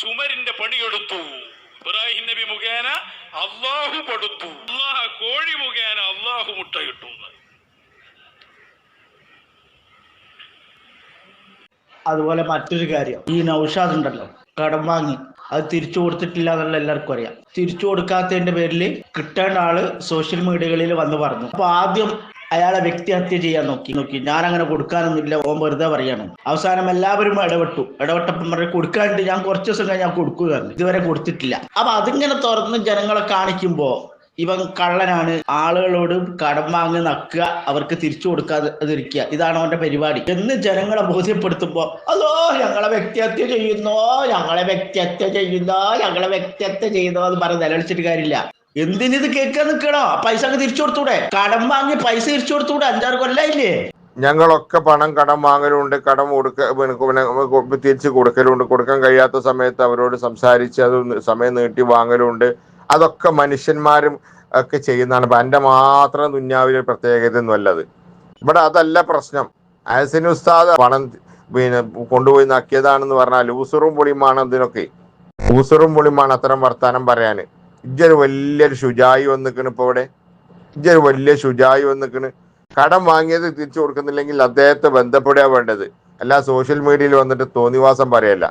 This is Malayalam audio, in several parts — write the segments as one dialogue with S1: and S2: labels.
S1: ചുമരിന്റെ പണിയെടുത്തു. ഇബ്രാഹിം നബി മുഖേന അള്ളാഹു പടുത്തു അള്ളാഹ കോഴി മുഖേന അള്ളാഹു മുട്ടയിട്ടു.
S2: അതുപോലെ മറ്റൊരു കാര്യം ഈ നൗഷാദ് ഉണ്ടല്ലോ കടം വാങ്ങി. അത് തിരിച്ചു കൊടുത്തിട്ടില്ല എന്നുള്ള എല്ലാവർക്കും അറിയാം. തിരിച്ചു കൊടുക്കാത്തതിന്റെ പേരിൽ കിട്ടേണ്ട ആൾ സോഷ്യൽ മീഡിയകളിൽ വന്ന് പറഞ്ഞു. അപ്പൊ ആദ്യം അയാളെ വ്യക്തിഹത്യ ചെയ്യാൻ നോക്കി. നോക്കി. ഞാൻ അങ്ങനെ കൊടുക്കാനൊന്നുമില്ല. ഓൻ വെറുതെ പറയാണ് അവസാനം എല്ലാവരും ഇടപെട്ടു. ഇടപെട്ടപ്പം പറഞ്ഞു കൊടുക്കാണ്ട് ഞാൻ കുറച്ച് ദിവസം കഴിഞ്ഞ് ഞാൻ കൊടുക്കുകയാണ് ഇതുവരെ കൊടുത്തിട്ടില്ല. അപ്പൊ അതിങ്ങനെ തുറന്ന് ജനങ്ങളെ കാണിക്കുമ്പോ ഇവൻ കള്ളനാണ്. ആളുകളോട് കടം വാങ്ങി നക്കുക അവർക്ക് തിരിച്ചു കൊടുക്കാതിരിക്കുക. ഇതാണ് അവന്റെ പരിപാടി. എന്ന് ജനങ്ങളെ ബോധ്യപ്പെടുത്തുമ്പോ അതോ ഞങ്ങളെ വ്യക്തിഹത്യ ചെയ്യുന്നോ? ഞങ്ങളെ വ്യക്തിഹത്യ ചെയ്യുന്നോ? ഞങ്ങളെ വ്യക്തിഹത്യ ചെയ്യുന്നോ? എന്ന് പറഞ്ഞ് നിലവിളിച്ചിട്ട് കാര്യമില്ല. എന്തിനിത് കേൾക്കാൻ നിൽക്കണോ പൈസ അങ്ങ് തിരിച്ചു കൊടുത്തൂടെ? കടം വാങ്ങി പൈസ തിരിച്ചു കൊടുത്തൂടെ? അഞ്ചാറ് കൊല്ലായില്ലേ?
S3: ഞങ്ങളൊക്കെ പണം കടം വാങ്ങലുണ്ട് കടം കൊടുക്ക തിരിച്ച് കൊടുക്കലുണ്ട്. കൊടുക്കാൻ കഴിയാത്ത സമയത്ത് അവരോട് സംസാരിച്ച് അത് സമയം നീട്ടി വാങ്ങലുണ്ട്. അതൊക്കെ മനുഷ്യന്മാരും ഒക്കെ ചെയ്യുന്നതാണ്. അപ്പൊ എന്റെ മാത്രം ദുന്യാവിലെ പ്രത്യേകത ഒന്നുമല്ലത് ഇവിടെ അതല്ല പ്രശ്നം. ആസിന് ഉസ്താദ് പണം പിന്നെ കൊണ്ടുപോയി നക്കിയതാണെന്ന് പറഞ്ഞാൽ ഊസറും പൊളിയുമാണ് അതിനൊക്കെ. ലൂസറും പൊളിയുമാണ് അത്തരം വർത്താനം പറയാന് ഇജ്ജൊരു വലിയൊരു ശുചായി വന്നിക്കണ് ഇപ്പൊ ഇവിടെ. ഇജ്ജൊരു വലിയ ശുചായി വന്നിക്കണ്. കടം വാങ്ങിയത് തിരിച്ചു കൊടുക്കുന്നില്ലെങ്കിൽ അദ്ദേഹത്തെ ബന്ധപ്പെടുക വേണ്ടത്. അല്ല സോഷ്യൽ മീഡിയയിൽ വന്നിട്ട് തോന്നിവാസം പറയല്ല.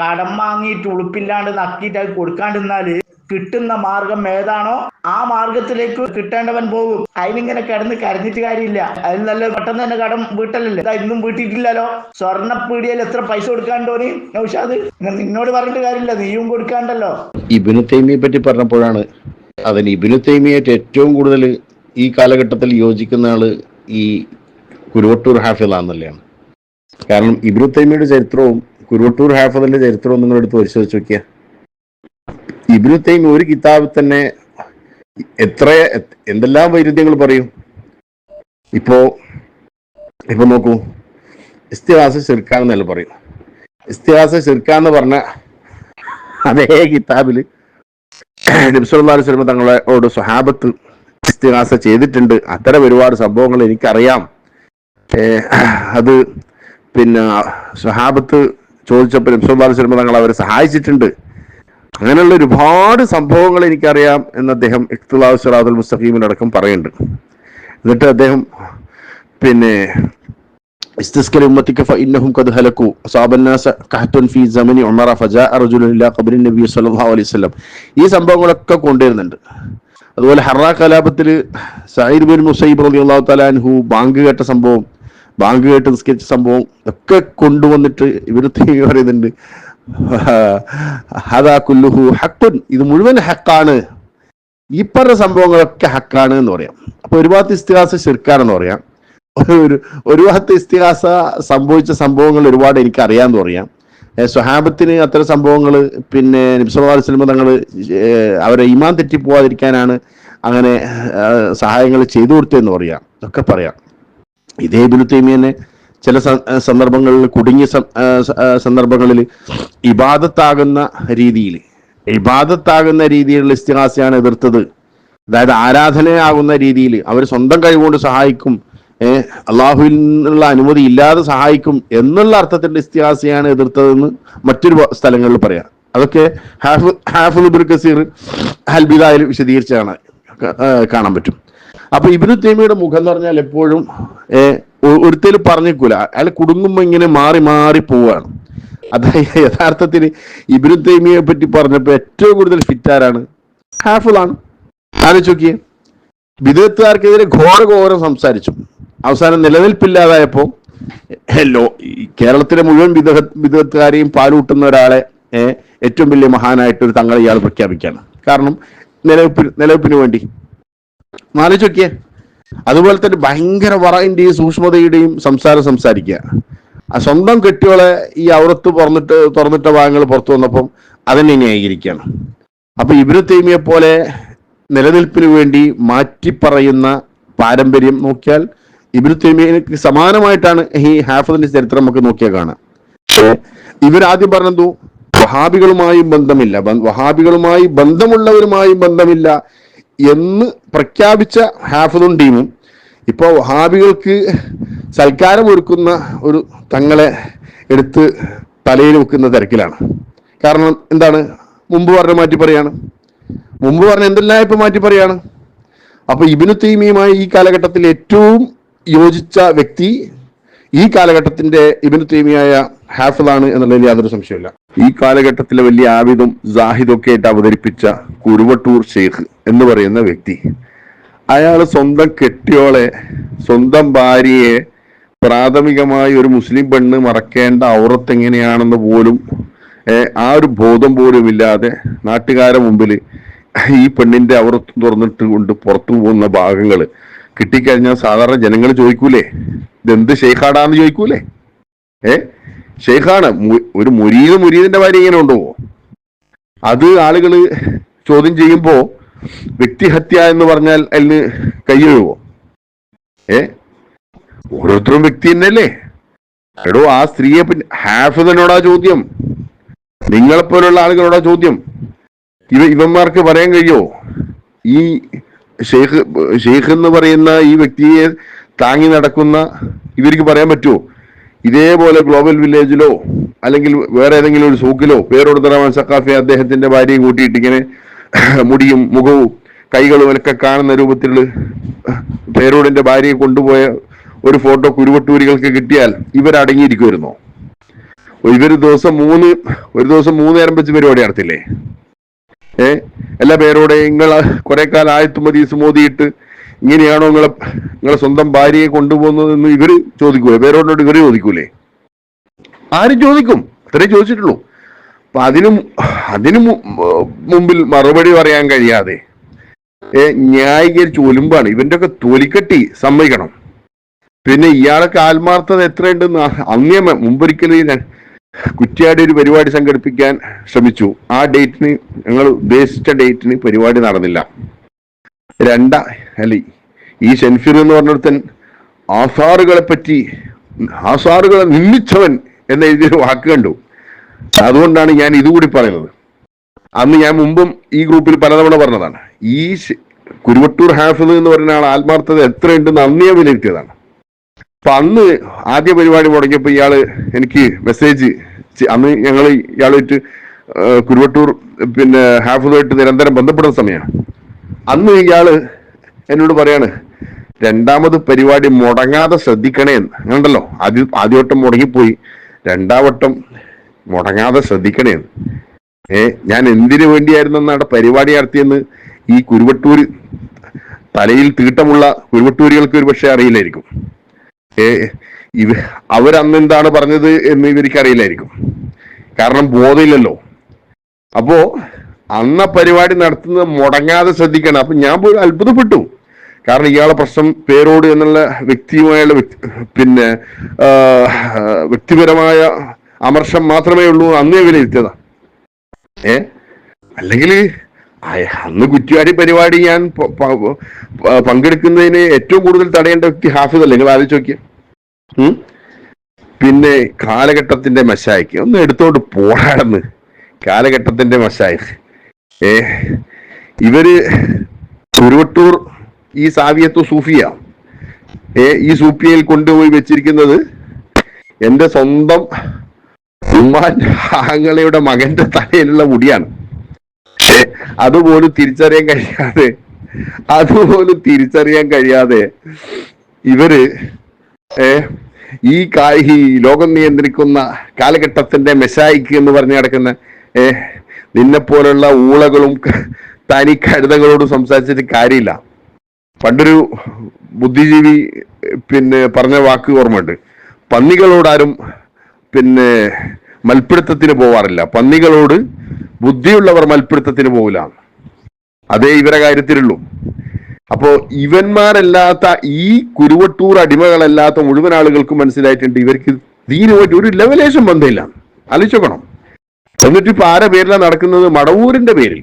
S2: കടം വാങ്ങിയിട്ട് ഉളുപ്പില്ലാണ്ട് നക്കിയിട്ട് അത് കൊടുക്കാണ്ടിരുന്നാൽ കിട്ടുന്ന മാർഗം ഏതാണോ ആ മാർഗത്തിലേക്ക് കിട്ടേണ്ടവൻ പോകും. അതിനിങ്ങനെ കിടന്ന് കരഞ്ഞിട്ട് കാര്യമില്ല. അതിൽ നല്ല പെട്ടെന്ന് തന്നെ കടം വീട്ടലല്ലേ? ഇതാ ഇന്നും വീട്ടിട്ടില്ലല്ലോ. സ്വർണപ്പീടിയയിൽ എത്ര പൈസ കൊടുക്കാണ്ടോനി നൗഷാദ്? നിന്നോട് പറഞ്ഞിട്ട് കാര്യമില്ല. നീയും കൊടുക്കാണ്ടല്ലോ.
S4: ഇബിനു തൈമിയെ പറ്റി പറഞ്ഞപ്പോഴാണ് അതിന് ഇബിനു തൈമിയായിട്ട് ഏറ്റവും കൂടുതൽ ഈ കാലഘട്ടത്തിൽ യോജിക്കുന്ന ആൾ ഈ കുരുവട്ടൂർ ഹാഫിളാന്നല്ലാണ് കാരണം ഇബിനു തൈമിയുടെ ചരിത്രവും കുരുവട്ടൂർ ഹാഫിളിന്റെ ചരിത്രവും നിങ്ങളെടുത്ത് പരിശോധിച്ച് നോക്കിയ ഇബിനു തൈമി ഒരു കിതാബിൽ തന്നെ എത്ര എന്തെല്ലാം വൈരുദ്ധ്യങ്ങൾ പറയും? ഇപ്പോ ഇപ്പൊ നോക്കൂ. ഇസ്തിഹാസ ചെറുക്കാന്നല്ല പറയും. ഇസ്തിഹാസ ചെറുക്കാന്ന് പറഞ്ഞ അതേ കിതാബിൽ നബ്സുല്ലാ സ്വലമ തങ്ങളോട് സ്വഹാബത്ത് ഇസ്തിഹാസ ചെയ്തിട്ടുണ്ട്. അത്തരം ഒരുപാട് സംഭവങ്ങൾ എനിക്കറിയാം. അത് പിന്നെ സ്വഹാബത്ത് ചോദിച്ചപ്പോൾ നബ്സുല്ലാ തങ്ങൾ അവരെ സഹായിച്ചിട്ടുണ്ട്. അങ്ങനെയുള്ള ഒരുപാട് സംഭവങ്ങൾ എനിക്കറിയാം എന്ന് അദ്ദേഹം ഇഖ്തുലാഹു സിറാദുൽ മുസ്തഖീമിലടക്കം പറയുന്നുണ്ട് എന്നിട്ട് അദ്ദേഹം പിന്നെ استسكر أمتك فإنهم قد هلكوا أصاب الناس كهت في زمن عمر فجاء رجل إلى قبر النبي صلى الله عليه وسلم ഈ സംഭവങ്ങളൊക്കെ കൊണ്ടുവരുന്നുണ്ട് അതുപോലെ ഹറാ കലാപത്തിൽ സയ്യിദ് ബിൻ മുസൈബ് റലി അള്ളാഹു തലാൻഹു ബാങ്ക് കേട്ട സംഭവം ബാങ്ക് കേട്ട് നിസ്കരിച്ച സംഭവം ഒക്കെ കൊണ്ടുവന്നിട്ട് ഇവർ പറയുന്നുണ്ട് ഹദാ കുല്ലുഹു ഹക്കുൻ ഇത് മുഴുവൻ ഹക്കാണ് ഈ പറഞ്ഞ സംഭവങ്ങളൊക്കെ ഹക്കാണ് എന്ന് പറയാം. അപ്പൊ ഒരു ഇസ്തിഹാസ ശിർക്കാണെന്ന് പറയാം. ഒരു ഒരു ഇസ്തിഹാസ സംഭവിച്ച സംഭവങ്ങൾ ഒരുപാട് എനിക്ക് അറിയാമെന്ന് പറയാം സുഹാബത്തിന് അത്തരം സംഭവങ്ങൾ പിന്നെ നബ്സല്ലാ വസ്ലമ തങ്ങൾ അവരെ ഇമാൻ തെറ്റിപ്പോവാതിരിക്കാനാണ് അങ്ങനെ സഹായങ്ങൾ ചെയ്തു കൊടുത്തതെന്ന് പറയാം. ഒക്കെ പറയാം. ഇതേ ഇബിനു തൈമിയനെ ചില സന്ദർഭങ്ങളിൽ കുടുങ്ങിയ സന്ദർഭങ്ങളിൽ ഇബാദത്താകുന്ന രീതിയിൽ ഇബാദത്താകുന്ന രീതിയിലുള്ള ഇസ്തിഹാസയാണ് എതിർത്തത്. അതായത് ആരാധനയാകുന്ന രീതിയിൽ അവർ സ്വന്തം കഴിവുകൊണ്ട് സഹായിക്കും ഏഹ് അള്ളാഹുവിൽ നിന്നുള്ള അനുമതി ഇല്ലാതെ സഹായിക്കും എന്നുള്ള അർത്ഥത്തിന്റെ ഇസ്തിഹാസയാണ് എതിർത്തതെന്ന് മറ്റൊരു സ്ഥലങ്ങളിൽ പറയാം. അതൊക്കെ ഹാഫു ഹാഫുൽ ബുർ കസീർ ഹൽബിദായിൽ വിശദീകരിച്ചാണ് കാണാൻ പറ്റും. അപ്പൊ ഇബ്നു തേമിയുടെ മുഖം എന്ന് പറഞ്ഞാൽ എപ്പോഴും ഏഹ് ഒരുത്തേലും പറഞ്ഞേക്കൂല. അയാൾ കുടുങ്ങുമ്പോ ഇങ്ങനെ മാറി മാറി പോവാണ്. അതായത് യഥാർത്ഥത്തിൽ ഇബ്നു തേമിയെ പറ്റി പറഞ്ഞപ്പോ ഏറ്റവും കൂടുതൽ ഫിറ്റ് ആരാണ്? ഹാഫുൾ ആണ്. ആലോചിച്ച് നോക്കിയേ. ഘോര ഘോരം സംസാരിച്ചു. അവസാനം നിലനിൽപ്പില്ലാതായപ്പോ ഹലോ കേരളത്തിലെ മുഴുവൻ വിദഗ്ധ വിദഗ്ധക്കാരെയും പാലൂട്ടുന്ന ഒരാളെ ഏറ്റവും വലിയ മഹാനായിട്ട് ഒരു തങ്ങളെ ഇയാൾ പ്രഖ്യാപിക്കുകയാണ്. കാരണം നിലനിൽപ്പിന് നിലനിൽപ്പിന് വേണ്ടി. ആലോചിച്ച് നോക്കിയേ അതുപോലെ തന്നെ ഭയങ്കര വറയിന്റെയും സൂക്ഷ്മതയുടെയും സംസാരം സംസാരിക്കുക. ആ സ്വന്തം കെട്ടിയോളെ ഈ ഔറത്ത് തുറന്നിട്ട് തുറന്നിട്ട ഭാഗങ്ങൾ പുറത്തു വന്നപ്പം അതിനെ ന്യായീകരിക്കുകയാണ്. അപ്പൊ ഇവർ തൈമിയെ പോലെ നിലനിൽപ്പിന് വേണ്ടി മാറ്റിപ്പറയുന്ന പാരമ്പര്യം നോക്കിയാൽ ഇബ്നു തൈമിയക്ക് സമാനമായിട്ടാണ് ഈ ഹാഫിദിന്റെ ചരിത്രം നമുക്ക് നോക്കിയാൽ കാണാം. ഇവരാദ്യം പറഞ്ഞതു വഹാബികളുമായും ബന്ധമില്ല. വഹാബികളുമായി ബന്ധമുള്ളവരുമായും ബന്ധമില്ല. എന്ന് പ്രഖ്യാപിച്ച ഹാഫിദും ടീമും ഇപ്പോൾ ഹാബികൾക്ക് സൽക്കാരം ഒരുക്കുന്ന ഒരു തങ്ങളെ എടുത്ത് തലയിൽ വെക്കുന്ന തിരക്കിലാണ്. കാരണം എന്താണ്? മുമ്പ് പറഞ്ഞ മാറ്റി പറയാണ്. മുമ്പ് പറഞ്ഞ എന്തെല്ലാം ഇപ്പം മാറ്റി പറയാണ്? അപ്പോൾ ഇബിനു തീമിയുമായി ഈ കാലഘട്ടത്തിൽ ഏറ്റവും യോജിച്ച വ്യക്തി ഈ കാലഘട്ടത്തിന്റെ ഇബിനു തീമിയായ ഹാഫിദാണ് എന്നുള്ളതിൽ യാതൊരു സംശയമില്ല ഈ കാലഘട്ടത്തിലെ വലിയ ആവിദും ജാഹിദും ഒക്കെ ആയിട്ട് അവതരിപ്പിച്ച കുരുവട്ടൂർ ഷെയ്ഖ് എന്ന് പറയുന്ന വ്യക്തി. അയാൾ സ്വന്തം കെട്ടിയോളെ സ്വന്തം ഭാര്യയെ പ്രാഥമികമായി ഒരു മുസ്ലിം പെണ്ണ് മറക്കേണ്ട ഔറത്ത് എങ്ങനെയാണെന്ന് പോലും ആ ഒരു ബോധം പോലും ഇല്ലാതെ നാട്ടുകാരെ മുമ്പിൽ ഈ പെണ്ണിന്റെ ഔറത്ത് തുറന്നിട്ട് കൊണ്ട് പുറത്തു പോകുന്ന ഭാഗങ്ങൾ. കിട്ടിക്കഴിഞ്ഞാൽ സാധാരണ ജനങ്ങൾ ചോദിക്കൂലേ? ഇതെന്ത് ഷെയ്ഖാടാന്ന് ചോദിക്കൂലേ? ഏ? ഷെയ്ഖാണ്. ഒരു മുരീദ് മുരീദിന്റെ ഭാര്യ ഇങ്ങനെ ഉണ്ടോ അത് ആളുകൾ ചോദ്യം ചെയ്യുമ്പോൾ വ്യക്തിഹത്യ എന്ന് പറഞ്ഞാൽ അതിന് കൈയൊഴുവോ ഏ? ഓരോരുത്തരും വ്യക്തി തന്നെയല്ലേ? എടോ ആ സ്ത്രീയെ പിന്നെ ഹാഫിദനോടാ ചോദ്യം. നിങ്ങളെപ്പോലുള്ള ആളുകളോടാ ചോദ്യം? ഇവ ഇവന്മാർക്ക് പറയാൻ കഴിയോ? ഈ ഷെയ്ഖ് ഷെയ്ഖ് എന്ന് പറയുന്ന ഈ വ്യക്തിയെ താങ്ങി നടക്കുന്ന ഇവർക്ക് പറയാൻ പറ്റുമോ ഇതേപോലെ ഗ്ലോബൽ വില്ലേജിലോ അല്ലെങ്കിൽ വേറെ ഏതെങ്കിലും ഒരു സൂക്കിലോ പേരോട് റഹ്മാൻ സക്കാഫി അദ്ദേഹത്തിന്റെ ഭാര്യയും കൂട്ടിയിട്ട് ഇങ്ങനെ മുടിയും മുഖവും കൈകളും ഒക്കെ കാണുന്ന രൂപത്തിൽ പേരോടിന്റെ ഭാര്യയെ കൊണ്ടുപോയ ഒരു ഫോട്ടോ കുരുവട്ടൂരികൾക്ക് കിട്ടിയാൽ ഇവരടങ്ങിയിരിക്കുമായിരുന്നോ ഇവർ ദിവസം മൂന്ന് ഒരു ദിവസം മൂന്ന് നേരം വെച്ച് പരിപാടി നടത്തില്ലേ? ഏ? എല്ലാ പേരോടെ നിങ്ങൾ കുറെ കാലം ആയത്തുമതി സുമോദിയിട്ട് മോദിയിട്ട് ഇങ്ങനെയാണോ നിങ്ങളെ നിങ്ങളെ സ്വന്തം ഭാര്യയെ കൊണ്ടുപോകുന്നതെന്ന് ഇവർ ചോദിക്കൂലേ? പേരോടോട്ട് ഇവർ ചോദിക്കൂലേ? ആരും ചോദിക്കും. അത്രേ ചോദിച്ചിട്ടുള്ളൂ. അപ്പൊ അതിനു അതിനു മുമ്പിൽ മറുപടി പറയാൻ കഴിയാതെ ന്യായീകരിച്ച് ഒലുമ്പാണ്. ഇവന്റെ ഒക്കെ തൊലിക്കെട്ടി സമ്മതിക്കണം. പിന്നെ ഇയാളൊക്കെ ആത്മാർത്ഥത എത്രയുണ്ടെന്ന് അന്നേ മുമ്പൊരിക്കലും കുറ്റ്യാടി ഒരു പരിപാടി സംഘടിപ്പിക്കാൻ ശ്രമിച്ചു. ആ ഡേറ്റിന് ഞങ്ങൾ ഉദ്ദേശിച്ച ഡേറ്റിന് പരിപാടി നടന്നില്ല. രണ്ടാ അല്ല ഈ ഷെൻഫിർ എന്ന് പറഞ്ഞൊരുത്തൻ ആസാറുകളെ പറ്റി ആസാറുകളെ നിന്ദിച്ചവൻ എന്ന എഴുതിയൊരു വാക്ക് കണ്ടു. അതുകൊണ്ടാണ് ഞാൻ ഇതുകൂടി പറയുന്നത്. അന്ന് ഞാൻ മുമ്പും ഈ ഗ്രൂപ്പിൽ പലതവണ പറഞ്ഞതാണ്. ഈ കുരുവട്ടൂർ ഹാഫിദ് എന്ന് പറയുന്ന ആൾ ആത്മാർത്ഥത എത്രയുണ്ടെന്ന് അന്ന് വിലയിരുത്തിയതാണ്. അപ്പൊ അന്ന് ആദ്യ പരിപാടി മുടങ്ങിയപ്പോൾ ഇയാൾ എനിക്ക് മെസ്സേജ് അന്ന് ഞങ്ങൾ ഇയാളായിട്ട് കുരുവട്ടൂർ പിന്നെ ഹാഫിദുമായിട്ട് നിരന്തരം ബന്ധപ്പെടുന്ന സമയമാണ് അന്ന് ഇയാൾ എന്നോട് പറയാണ് രണ്ടാമത് പരിപാടി മുടങ്ങാതെ ശ്രദ്ധിക്കണേ എന്ന്. അങ്ങനെയുണ്ടല്ലോ. ആദ്യ ആദ്യവട്ടം മുടങ്ങിപ്പോയി രണ്ടാവട്ടം മുടങ്ങാതെ ശ്രദ്ധിക്കണേ എന്ന്. ഏ ഞാൻ എന്തിനു വേണ്ടിയായിരുന്നു അന്നാടെ പരിപാടി നടത്തിയെന്ന് ഈ കുരുവട്ടൂർ തലയിൽ തീട്ടമുള്ള കുരുവട്ടൂരികൾക്ക് ഒരു പക്ഷേ അറിയില്ലായിരിക്കും. ഏ ഇവ അവരന്ന് എന്താണ് പറഞ്ഞത് എന്ന് ഇവർക്ക് അറിയില്ലായിരിക്കും. കാരണം ബോധമില്ലല്ലോ. അപ്പോ അന്ന പരിപാടി നടത്തുന്നത് മുടങ്ങാതെ ശ്രദ്ധിക്കണം. അപ്പൊ ഞാൻ പോയി അത്ഭുതപ്പെട്ടു. കാരണം ഇയാളെ പ്രശ്നം പേരോട് എന്നുള്ള വ്യക്തിയുമായുള്ള വ്യക്തി- പിന്നെ വ്യക്തിപരമായ അമർഷം മാത്രമേ ഉള്ളൂ. അന്നേ വിലയിരുത്തിയതാ ഏ? അല്ലെങ്കിൽ അന്ന് കുറ്റിയാടി പരിപാടി ഞാൻ പങ്കെടുക്കുന്നതിന് ഏറ്റവും കൂടുതൽ തടയേണ്ട വ്യക്തി ഹാഫിദ് അല്ലേ? നിങ്ങൾ ആലോചിച്ച് നോക്കിയ. പിന്നെ കാലഘട്ടത്തിന്റെ മശായിക്ക് ഒന്ന് എടുത്തോണ്ട് പോരാടന്ന് കാലഘട്ടത്തിന്റെ മശായിക്ക് ഏ? ഇവർ കുരുവട്ടൂർ ഈ സാവിയത്തു സൂഫിയ. ഏ ഈ സൂഫിയയിൽ കൊണ്ടുപോയി വെച്ചിരിക്കുന്നത് എന്റെ സ്വന്തം ഉമ്മാൻ ആങ്ങളയുടെ മകന്റെ തലയിലുള്ള മുടിയാണ്. അതുപോലും തിരിച്ചറിയാൻ കഴിയാതെ അതുപോലും തിരിച്ചറിയാൻ കഴിയാതെ ഇവർ ഏ ഈ കായി ലോകം നിയന്ത്രിക്കുന്ന കാലഘട്ടത്തിന്റെ മെസ്സായിക്ക് എന്ന് പറഞ്ഞു കിടക്കുന്ന നിന്നെ പോലുള്ള ഊളകളും തനി കഴുതകളോടും സംസാരിച്ചിട്ട് കാര്യമില്ല. പണ്ടൊരു ബുദ്ധിജീവി പിന്നെ പറഞ്ഞ വാക്ക് ഓർമ്മയുണ്ട്. പന്നികളോടാരും പിന്നെ മൽപ്പിടുത്തത്തിന് പോവാറില്ല. പന്നികളോട് ബുദ്ധിയുള്ളവർ മൽപ്പിടുത്തത്തിന് പോവില്ല. അതേ ഇവരെ കാര്യത്തിലുള്ളൂ. അപ്പോ ഇവന്മാരല്ലാത്ത ഈ കുരുവട്ടൂർ അടിമകളല്ലാത്ത മുഴുവൻ ആളുകൾക്കും മനസ്സിലായിട്ടുണ്ട് ഇവർക്ക് ദീനുമായിട്ട് ഒരു ലെവലേഷൻ ബന്ധമില്ല. അലിച്ചോക്കണം എന്നിട്ട് ഇപ്പൊ ആരെ പേരിലാണ് നടക്കുന്നത്? മടവൂരിന്റെ പേരിൽ.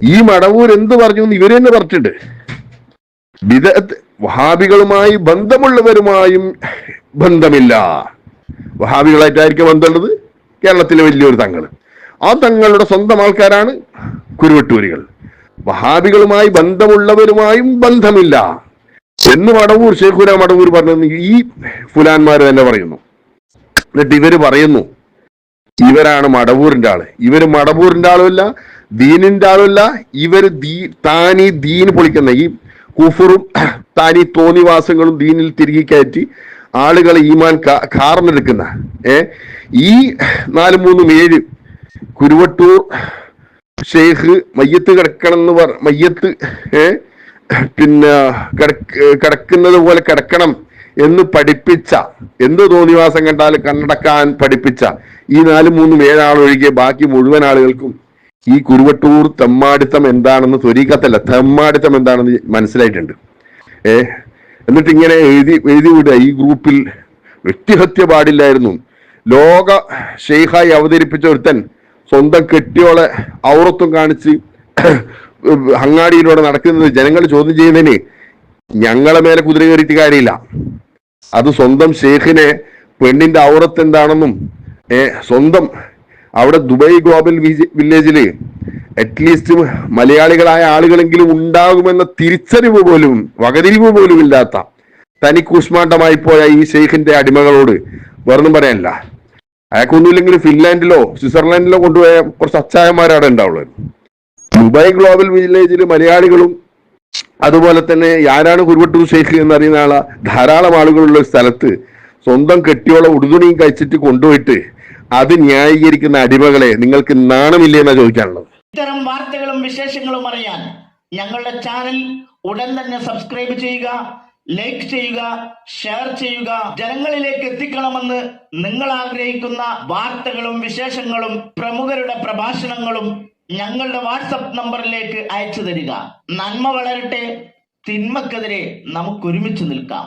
S4: ഈ മടവൂർ എന്ത് പറഞ്ഞു എന്ന് ഇവരെന്നെ പറഞ്ഞിട്ടുണ്ട്. വിദഗ്ധ വഹാബികളുമായി ബന്ധമുള്ളവരുമായും ബന്ധമില്ല. വഹാബികളായിട്ടായിരിക്കും ബന്ധമുള്ളത്. കേരളത്തിലെ വലിയൊരു തങ്ങൾ. ആ തങ്ങളുടെ സ്വന്തം ആൾക്കാരാണ് കുരുവട്ടൂരികൾ. വഹാബികളുമായി ബന്ധമുള്ളവരുമായും ബന്ധമില്ല. എന്ന് മടവൂർ ഷേഖുര മടവൂർ പറഞ്ഞു ഈ ഫുലാന്മാർ തന്നെ പറയുന്നു. എന്നിട്ട് ഇവർ പറയുന്നു ഇവരാണ് മടവൂരിന്റെ ആൾ. ഇവർ മടവൂരിന്റെ ആളുമല്ല ദീനിന്റെ ആളുമല്ല ഇവർ ദീ താനീ ദീൻ പൊളിക്കുന്ന ഈ കുഫറും താനി തോന്നിവാസങ്ങളും ദീനിൽ തിരികെ കയറ്റി ആളുകളെ ഈമാൻ കാർന്നെടുക്കുന്ന ഏ? ഈ നാല് മൂന്നും ഏഴ് കുരുവട്ടൂർ ഷെയ്ഖ് മയ്യത്ത് കിടക്കണം എന്ന് പറ മയ്യത്ത് ഏ? പിന്നെ കിടക്ക് കിടക്കുന്നത് പോലെ കിടക്കണം എന്ന് പഠിപ്പിച്ച എന്ത് തോന്നിവാസം കണ്ടാൽ കണ്ണടക്കാൻ പഠിപ്പിച്ച ഈ നാല് മൂന്നും ഏഴാളൊഴികെ ബാക്കി മുഴുവൻ ആളുകൾക്കും ഈ കുരുവട്ടൂർ തെമ്മാടിത്തം എന്താണെന്ന് ത്വരീക്കത്തല്ല തെമ്മാടിത്തം എന്താണെന്ന് മനസ്സിലായിട്ടുണ്ട്. ഏ എന്നിട്ട് ഇങ്ങനെ എഴുതി എഴുതി വിടുക. ഈ ഗ്രൂപ്പിൽ വ്യക്തിഹത്യ പാടില്ലായിരുന്നു. ലോക ഷെയ്ഖായി അവതരിപ്പിച്ച ഒരുത്തൻ സ്വന്തം കെട്ടിയോളെ ഔറത്വം കാണിച്ച് അങ്ങാടിയിലൂടെ നടക്കുന്നത് ജനങ്ങൾ ചോദ്യം ചെയ്യുന്നതിന് ഞങ്ങളെ മേലെ കുതിര കയറിയിട്ട് കാര്യമില്ല. അത് സ്വന്തം ഷെയ്ഖിനെ പെണ്ണിന്റെ ഔറത്ത് എന്താണെന്നും സ്വന്തം അവിടെ ദുബായ് ഗ്ലോബൽ വില്ലേജിൽ അറ്റ്ലീസ്റ്റ് മലയാളികളായ ആളുകളെങ്കിലും ഉണ്ടാകുമെന്ന തിരിച്ചറിവ് പോലും വകതിരിവ് പോലും ഇല്ലാത്ത തനിക്ക് ഉഷ്മാണ്ഡമായി പോയ ഈ ഷെയ്ഖിന്റെ അടിമകളോട് വേറൊന്നും പറയാനില്ല. അയാൾക്കൊന്നുമില്ലെങ്കിലും ഫിൻലാൻഡിലോ സ്വിറ്റ്സർലാൻഡിലോ കൊണ്ടുപോയ കുറച്ച് അച്ചായന്മാരാണ് ഉണ്ടാവുള്ളൂ. ദുബായ് ഗ്ലോബൽ വില്ലേജിൽ മലയാളികളും അതുപോലെ തന്നെ ആരാണ് കുരുവട്ടൂർ ഷെയ്ഖ് എന്നറിയുന്ന ആളാ ധാരാളം ആളുകളുള്ള സ്ഥലത്ത് സ്വന്തം കെട്ടിയോളം ഉടുതുണിയും കഴിച്ചിട്ട് കൊണ്ടുപോയിട്ട് അത് ന്യായീകരിക്കുന്ന അടിമകളെ നിങ്ങൾക്ക് നാണമില്ലേ എന്നാ ചോദിക്കാനുള്ളത്?
S2: ഇത്തരം വാർത്തകളും വിശേഷങ്ങളും അറിയാൻ ഞങ്ങളുടെ ചാനൽ ഉടൻ തന്നെ സബ്സ്ക്രൈബ് ചെയ്യുക ലൈക്ക് ചെയ്യുക ഷെയർ ചെയ്യുക. ജനങ്ങളിലേക്ക് എത്തിക്കണമെന്ന് നിങ്ങൾ ആഗ്രഹിക്കുന്ന വാർത്തകളും വിശേഷങ്ങളും പ്രമുഖരുടെ പ്രഭാഷണങ്ങളും ഞങ്ങളുടെ വാട്സപ്പ് നമ്പറിലേക്ക് അയച്ചു തരിക. നന്മ വളരട്ടെ തിന്മക്കെതിരെ നമുക്ക് ഒരുമിച്ച് നിൽക്കാം.